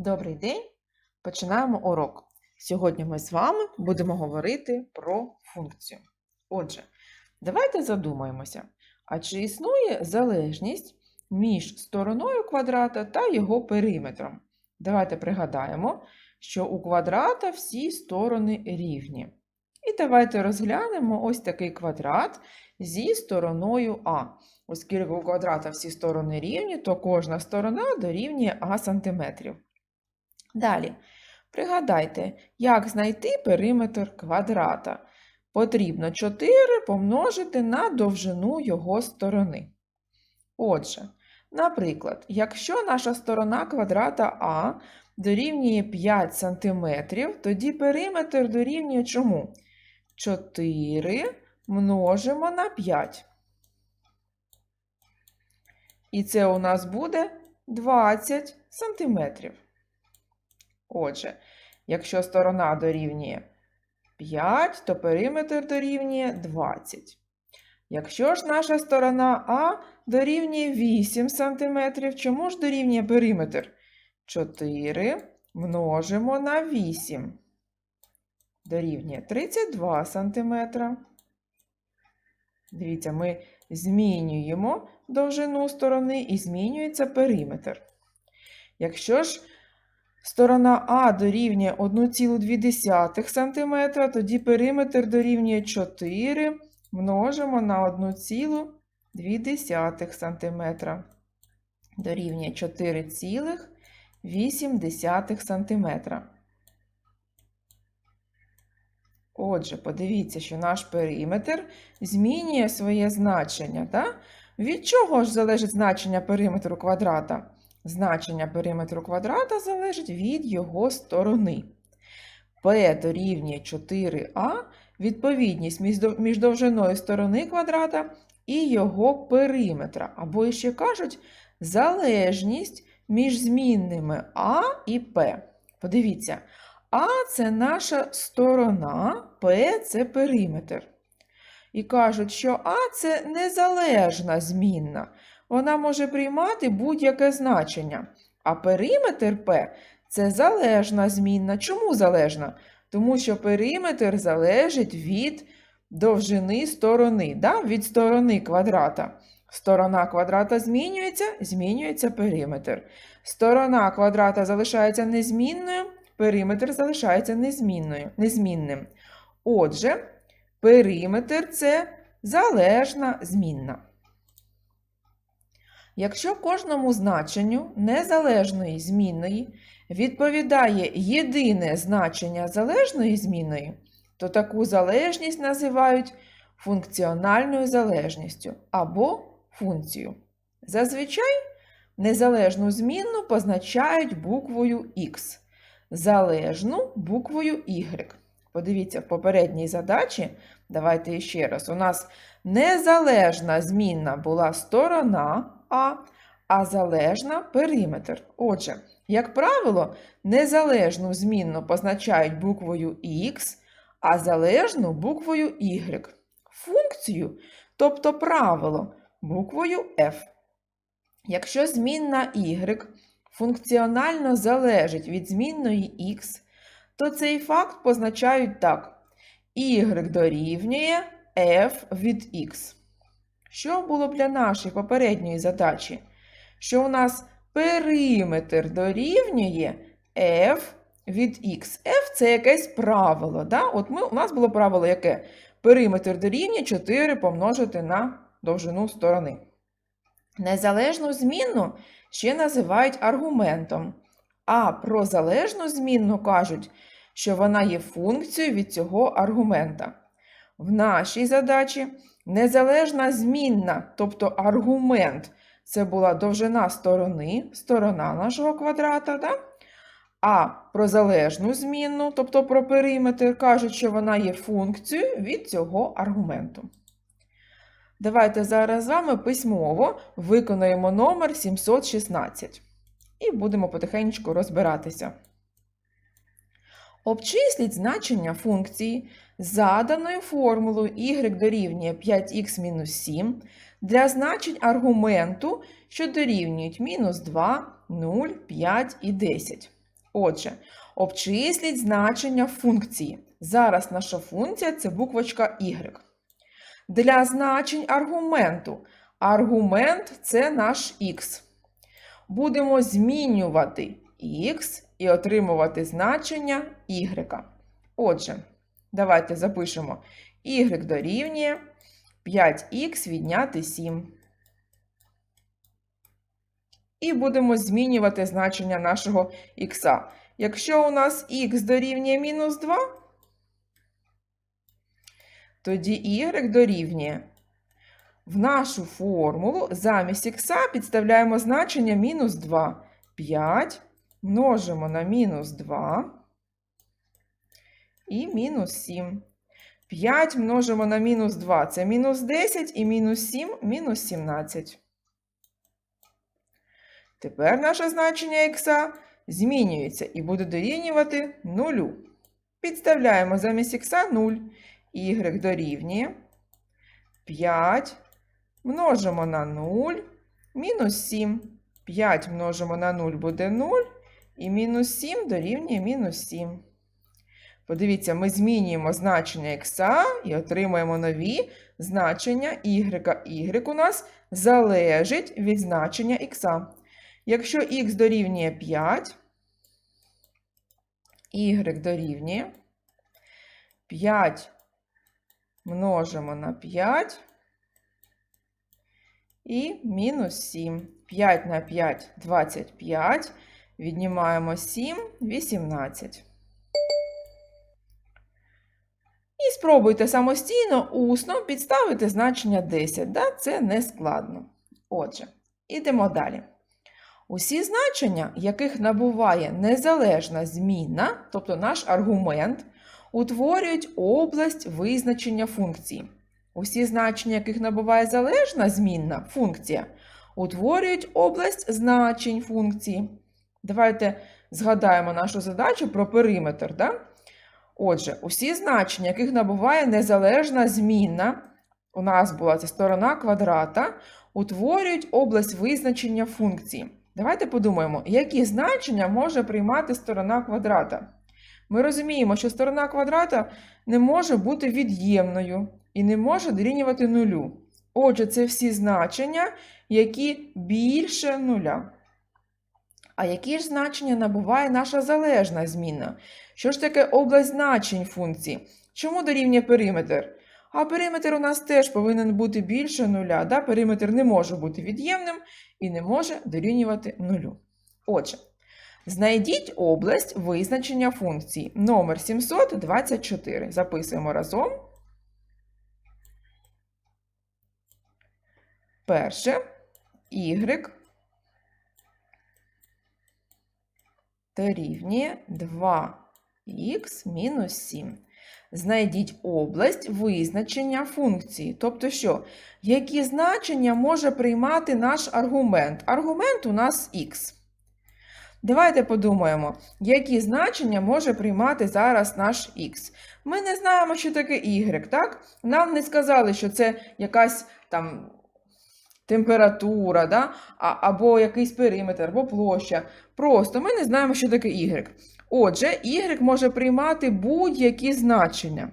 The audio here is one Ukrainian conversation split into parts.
Добрий день! Починаємо урок. Сьогодні ми з вами будемо говорити про функцію. Отже, давайте задумаємося, а чи існує залежність між стороною квадрата та його периметром? Давайте пригадаємо, що у квадрата всі сторони рівні. І давайте розглянемо ось такий квадрат зі стороною А. Оскільки у квадрата всі сторони рівні, то кожна сторона дорівнює А сантиметрів. Далі, пригадайте, як знайти периметр квадрата. Потрібно 4 помножити на довжину його сторони. Отже, наприклад, якщо наша сторона квадрата А дорівнює 5 см, тоді периметр дорівнює чому? 4 множимо на 5. І це у нас буде 20 сантиметрів. Отже, якщо сторона дорівнює 5, то периметр дорівнює 20. Якщо ж наша сторона А дорівнює 8 см, чому ж дорівнює периметр? 4 множимо на 8. Дорівнює 32 см. Дивіться, ми змінюємо довжину сторони і змінюється периметр. Якщо ж сторона А дорівнює 1,2 см, тоді периметр дорівнює 4 множимо на 1,2 см. Дорівнює 4,8 см. Отже, подивіться, що наш периметр змінює своє значення. Так? Від чого ж залежить значення периметру квадрата? Значення периметру квадрата залежить від його сторони. P дорівнює 4а відповідність між довжиною сторони квадрата і його периметра. Або, ще кажуть, залежність між змінними А і P. Подивіться, А це наша сторона, P це периметр. І кажуть, що А це незалежна змінна. Вона може приймати будь-яке значення. А периметр P це залежна змінна. Чому залежна? Тому що периметр залежить від довжини сторони, да? від сторони квадрата. Сторона квадрата змінюється, змінюється периметр. Сторона квадрата залишається незмінною, периметр залишається незмінною, незмінним. Отже, периметр це залежна змінна. Якщо кожному значенню незалежної змінної відповідає єдине значення залежної змінної, то таку залежність називають функціональною залежністю або функцією. Зазвичай незалежну змінну позначають буквою Х, залежну буквою Y. Подивіться, в попередній задачі, давайте ще раз, у нас незалежна змінна була сторона А, а залежна периметр. Отже, як правило, незалежну змінну позначають буквою Х, а залежну буквою Y. Функцію, тобто правило, буквою F. Якщо змінна Y функціонально залежить від змінної Х, то цей факт позначають так: y дорівнює f від x. Що було б для нашої попередньої задачі? Що у нас периметр дорівнює f від x. f це якесь правило. Да? От ми, У нас було правило яке? Периметр дорівнює 4 помножити на довжину сторони. Незалежну змінну ще називають аргументом. А про залежну змінну кажуть, що вона є функцією від цього аргумента. В нашій задачі незалежна змінна, тобто аргумент, це була довжина сторони, сторона нашого квадрата. Да? А про залежну змінну, тобто про периметр, кажуть, що вона є функцією від цього аргументу. Давайте зараз з вами письмово виконаємо номер 716 і будемо потихеньку розбиратися. Обчисліть значення функції заданою формулою y дорівнює 5х-7 для значень аргументу, що дорівнюють мінус 2, 0, 5 і 10. Отже, обчисліть значення функції. Зараз наша функція це буквочка y. Для значень аргументу. Аргумент це наш х. Будемо змінювати х і отримувати значення y. Отже, давайте запишемо y дорівнює 5х відняти 7. І будемо змінювати значення нашого х. Якщо у нас х дорівнює мінус 2, тоді y дорівнює. В нашу формулу замість х підставляємо значення мінус 2. 5 множимо на мінус 2 і мінус 7. 5 множимо на мінус 2 це мінус 10 і мінус 7 мінус 17. Тепер наше значення х змінюється і буде дорівнювати 0. Підставляємо замість х 0. y дорівнює 5 множимо на 0, мінус 7. 5 множимо на 0 буде 0, і мінус 7 дорівнює мінус 7. Подивіться, ми змінюємо значення х і отримуємо нові значення y. y у нас залежить від значення х. Якщо х дорівнює 5, y дорівнює 5 множимо на 5 і мінус 7. 5 на 5 – 25. Віднімаємо 7 – 18. І спробуйте самостійно усно підставити значення 10. Да? Це не складно. Отже, ідемо далі. Усі значення, яких набуває незалежна змінна, тобто наш аргумент, утворюють область визначення функції. Усі значення, яких набуває залежна змінна функція, утворюють область значень функції. Давайте згадаємо нашу задачу про периметр. Да? Отже, усі значення, яких набуває незалежна змінна, у нас була ця сторона квадрата, утворюють область визначення функції. Давайте подумаємо, які значення може приймати сторона квадрата. Ми розуміємо, що сторона квадрата не може бути від'ємною і не може дорівнювати нулю. Отже, це всі значення, які більше нуля. А які ж значення набуває наша залежна змінна? Що ж таке область значень функції? Чому дорівнює периметр? А периметр у нас теж повинен бути більше нуля. Да? Периметр не може бути від'ємним і не може дорівнювати нулю. Отже, знайдіть область визначення функції номер 724. Записуємо разом. Перше y дорівнює 2х мінус 7. Знайдіть область визначення функції. Тобто, що, які значення може приймати наш аргумент? Аргумент у нас х. Давайте подумаємо, які значення може приймати зараз наш х. Ми не знаємо, що таке y, так? Нам не сказали, що це якась там температура, да? а, або якийсь периметр, або площа. Просто ми не знаємо, що таке y. Отже, y може приймати будь-які значення.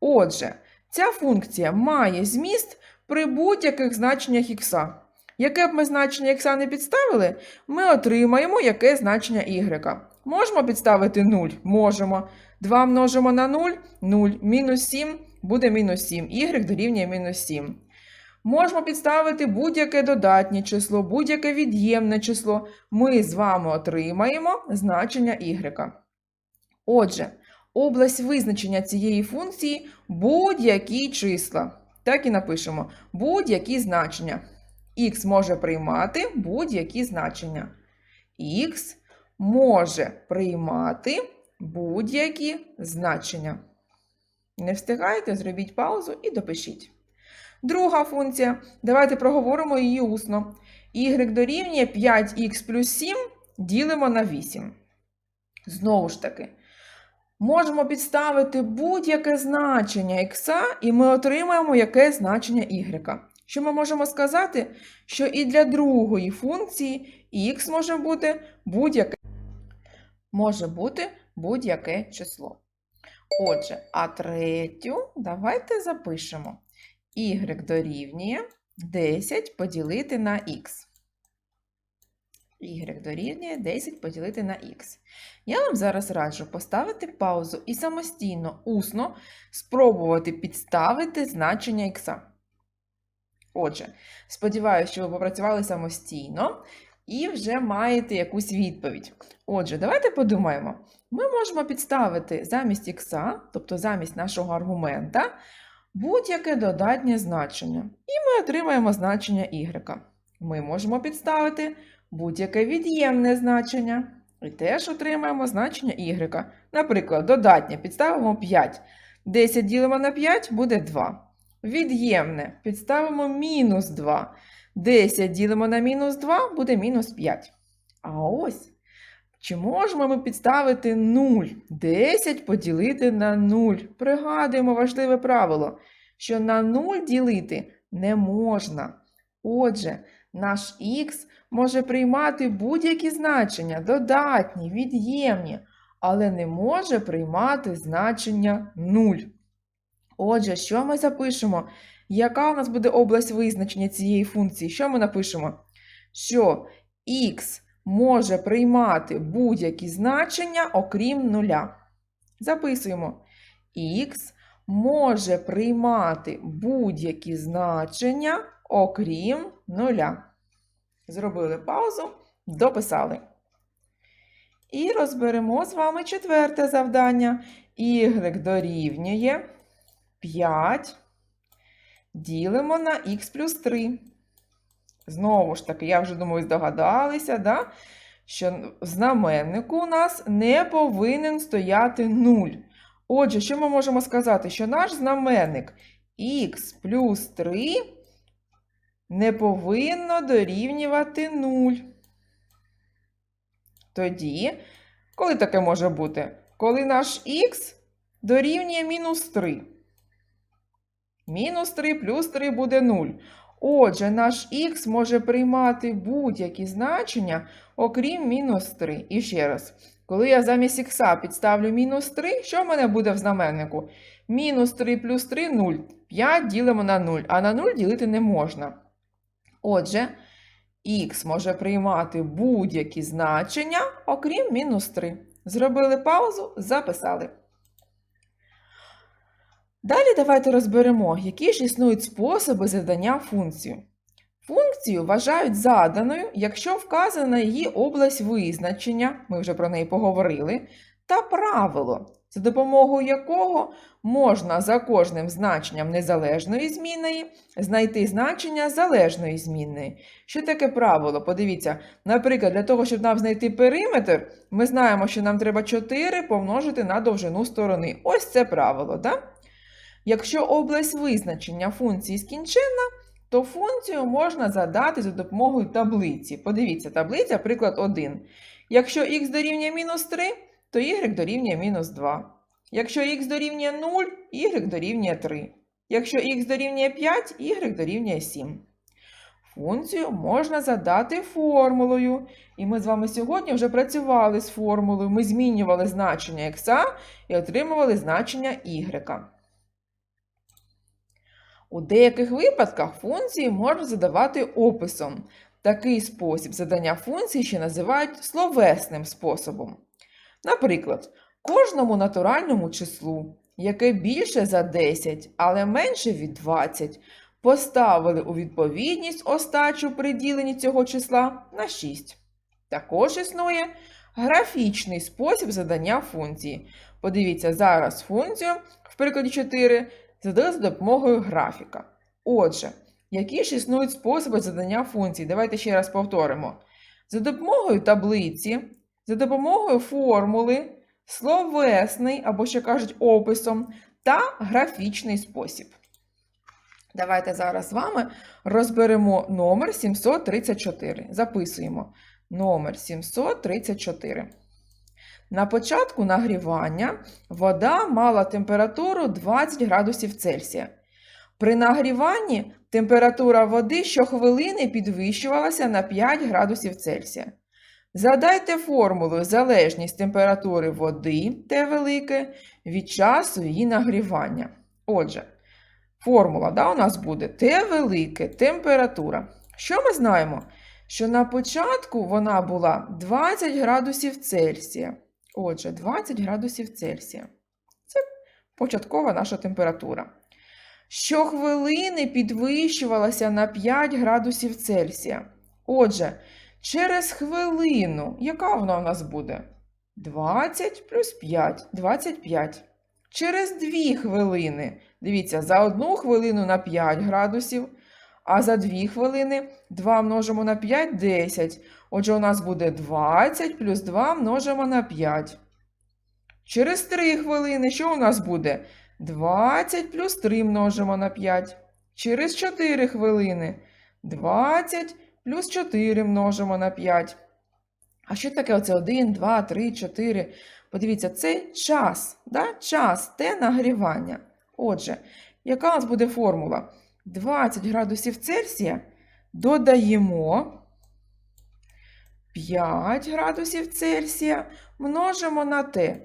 Отже, ця функція має зміст при будь-яких значеннях х. Яке б ми значення х не підставили, ми отримаємо яке значення y. Можемо підставити 0? Можемо. 2 множимо на 0 0. Мінус 7 буде мінус 7. y дорівнює мінус 7. Можемо підставити будь-яке додатнє число, будь-яке від'ємне число. Ми з вами отримаємо значення y. Отже, область визначення цієї функції будь-які числа. Так і напишемо будь-які значення. Х може приймати будь-які значення. Х може приймати будь-які значення. Не встигаєте, зробіть паузу і допишіть. Друга функція. Давайте проговоримо її усно. y дорівнює 5х плюс 7 ділимо на 8. Знову ж таки, можемо підставити будь-яке значення х, і ми отримаємо яке значення y. Що ми можемо сказати? Що і для другої функції х може бути будь-яке. може бути будь-яке число. Отже, а третю давайте запишемо. Y дорівнює 10 поділити на х. Y дорівнює 10 поділити на х. Я вам зараз раджу поставити паузу і самостійно, усно спробувати підставити значення х. Отже, сподіваюся, що ви попрацювали самостійно і вже маєте якусь відповідь. Отже, давайте подумаємо. Ми можемо підставити замість х, тобто замість нашого аргумента, будь-яке додатнє значення. І ми отримаємо значення y. Ми можемо підставити будь-яке від'ємне значення. І теж отримаємо значення y. Наприклад, додатнє підставимо 5. 10 ділимо на 5 буде 2. Від'ємне підставимо мінус 2. 10 ділимо на мінус 2 буде мінус 5. А ось, чи можемо ми підставити 0? 10 поділити на 0. Пригадуємо важливе правило, що на 0 ділити не можна. Отже, наш х може приймати будь-які значення, додатні, від'ємні, але не може приймати значення 0. Отже, що ми запишемо? Яка у нас буде область визначення цієї функції? Що ми напишемо? Що х може приймати будь-які значення, окрім нуля. Записуємо. х може приймати будь-які значення, окрім нуля. Зробили паузу, дописали. І розберемо з вами четверте завдання. Y дорівнює 5 ділимо на х плюс 3. Знову ж таки, я вже думаю, здогадалися, да? що в знаменнику у нас не повинен стояти 0. Отже, що ми можемо сказати? Що наш знаменник х плюс 3 не повинно дорівнювати 0. Тоді, коли таке може бути? Коли наш х дорівнює мінус 3. Мінус 3 плюс 3 буде 0. Отже, наш х може приймати будь-які значення, окрім мінус 3. І ще раз, коли я замість х підставлю мінус 3, що в мене буде в знаменнику? Мінус 3 плюс 3 0. 5 ділимо на 0, а на 0 ділити не можна. Отже, х може приймати будь-які значення, окрім мінус 3. Зробили паузу, записали. Далі давайте розберемо, які ж існують способи завдання функції. Функцію вважають заданою, якщо вказана її область визначення, ми вже про неї поговорили, та правило, за допомогою якого можна за кожним значенням незалежної змінної знайти значення залежної змінної. Що таке правило? Подивіться, наприклад, для того, щоб нам знайти периметр, ми знаємо, що нам треба 4 помножити на довжину сторони. Ось це правило. Да? Якщо область визначення функції скінченна, то функцію можна задати за допомогою таблиці. Подивіться, таблиця, приклад 1. Якщо х дорівнює мінус 3, то y дорівнює мінус 2. Якщо х дорівнює 0, y дорівнює 3. Якщо х дорівнює 5, y дорівнює 7. Функцію можна задати формулою. І ми з вами сьогодні вже працювали з формулою. Ми змінювали значення х і отримували значення y. У деяких випадках функції можна задавати описом. Такий спосіб задання функції ще називають словесним способом. Наприклад, кожному натуральному числу, яке більше за 10, але менше від 20, поставили у відповідність остачу при діленні цього числа на 6. Також існує графічний спосіб задання функції. Подивіться зараз функцію в прикладі 4 задали за допомогою графіка. Отже, які ж існують способи задання функцій? Давайте ще раз повторимо. За допомогою таблиці, за допомогою формули, словесний або, ще кажуть, описом та графічний спосіб. Давайте зараз з вами розберемо номер 734. Записуємо номер 734. На початку нагрівання вода мала температуру 20 градусів Цельсія. При нагріванні температура води щохвилини підвищувалася на 5 градусів Цельсія. Задайте формулу залежність температури води Т велике від часу її нагрівання. Отже, формула да, у нас буде Т велике температура. Що ми знаємо? Що на початку вона була 20 градусів Цельсія. Отже, 20 градусів Цельсія. Це початкова наша температура. Щохвилини підвищувалася на 5 градусів Цельсія. Отже, через хвилину, яка вона у нас буде? 20 плюс 5, 25. Через 2 хвилини. Дивіться, за одну хвилину на 5 градусів, а за 2 хвилини 2 множимо на 5 10. Отже, у нас буде 20 плюс 2 множимо на 5. Через 3 хвилини що у нас буде? 20 плюс 3 множимо на 5. Через 4 хвилини 20 плюс 4 множимо на 5. А що таке оце 1, 2, 3, 4? Подивіться, це час, да? час, те нагрівання. Отже, яка у нас буде формула? 20 градусів Цельсія додаємо 5 градусів Цельсія множимо на Т.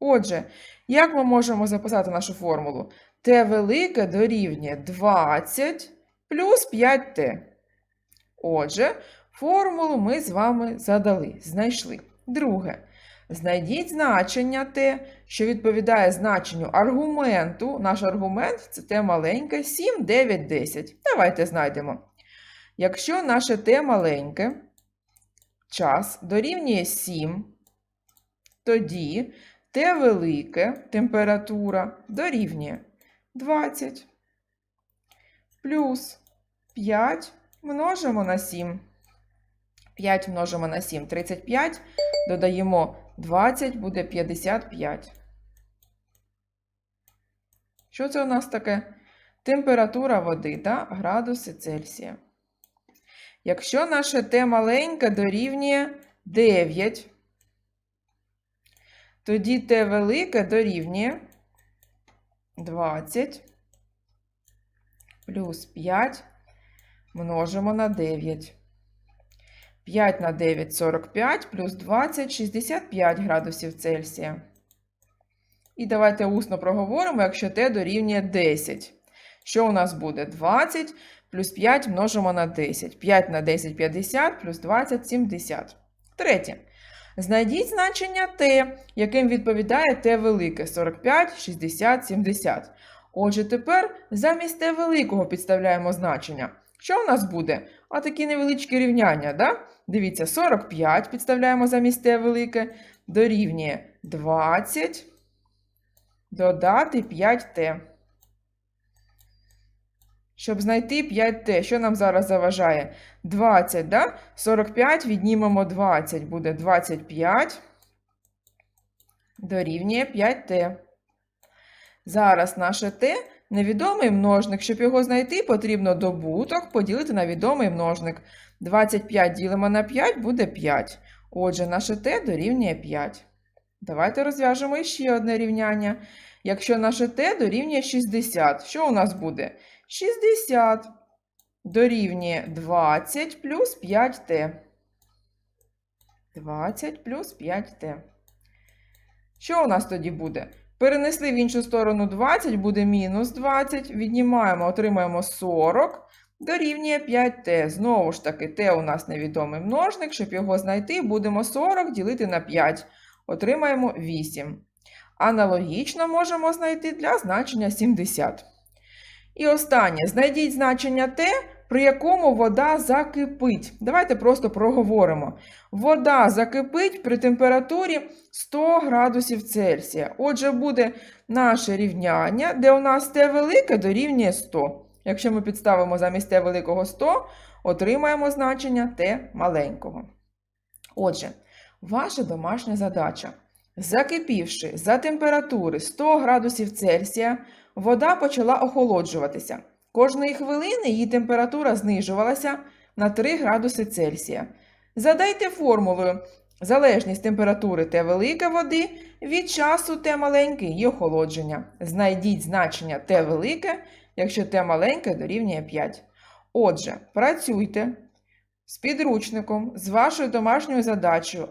Отже, як ми можемо записати нашу формулу? Т велике дорівнює 20 плюс 5Т. Отже, формулу ми з вами задали, знайшли. Друге. Знайдіть значення Т, що відповідає значенню аргументу. Наш аргумент це Т маленьке 7, 9, 10. Давайте знайдемо. Якщо наше Т маленьке, час дорівнює 7, тоді Т велике температура дорівнює 20 плюс 5 множимо на 7. 5 множимо на 7 35, додаємо 20, буде 55. Що це у нас таке? Температура води та градуси Цельсія. Якщо наше Т маленьке дорівнює 9, тоді Т велике дорівнює 20 плюс 5 множимо на 9. 5 на 9 – 45, плюс 20 – 65 градусів Цельсія. І давайте усно проговоримо, якщо Т дорівнює 10. Що у нас буде? 20 плюс 5 множимо на 10. 5 на 10 – 50, плюс 20 – 70. Третє. Знайдіть значення Т, яким відповідає Т велике – 45, 60, 70. Отже, тепер замість Т великого підставляємо значення. Що у нас буде? А такі невеличкі рівняння, да? Дивіться, 45 підставляємо замість Т велике, дорівнює 20, додати 5Т. Щоб знайти 5Т, що нам зараз заважає? 20, да? 45 віднімемо 20, буде 25, дорівнює 5Т. Зараз наше Т невідомий множник. Щоб його знайти, потрібно добуток поділити на відомий множник. 25 ділимо на 5 буде 5. Отже, наше Т дорівнює 5. Давайте розв'яжемо ще одне рівняння. Якщо наше Т дорівнює 60, що у нас буде? 60 дорівнює 20 плюс 5Т. 20 плюс 5Т. Що у нас тоді буде? Перенесли в іншу сторону 20, буде мінус 20. Віднімаємо, отримаємо 40. Дорівнює 5Т. Знову ж таки, Т у нас невідомий множник. Щоб його знайти, будемо 40 ділити на 5. Отримаємо 8. Аналогічно можемо знайти для значення 70. І останнє. Знайдіть значення Т, при якому вода закипить. Давайте просто проговоримо. Вода закипить при температурі 100 градусів Цельсія. Отже, буде наше рівняння, де у нас Т велике дорівнює 100. Якщо ми підставимо замість Т великого 100, отримаємо значення Т маленького. Отже, ваша домашня задача. Закипівши за температури 100 градусів Цельсія, вода почала охолоджуватися. Кожної хвилини її температура знижувалася на 3 градуси Цельсія. Задайте формулою залежність температури Т велике води від часу Т маленьке її охолодження. Знайдіть значення Т велике, якщо Т маленьке дорівнює 5. Отже, працюйте. з підручником, з вашою домашньою задачею,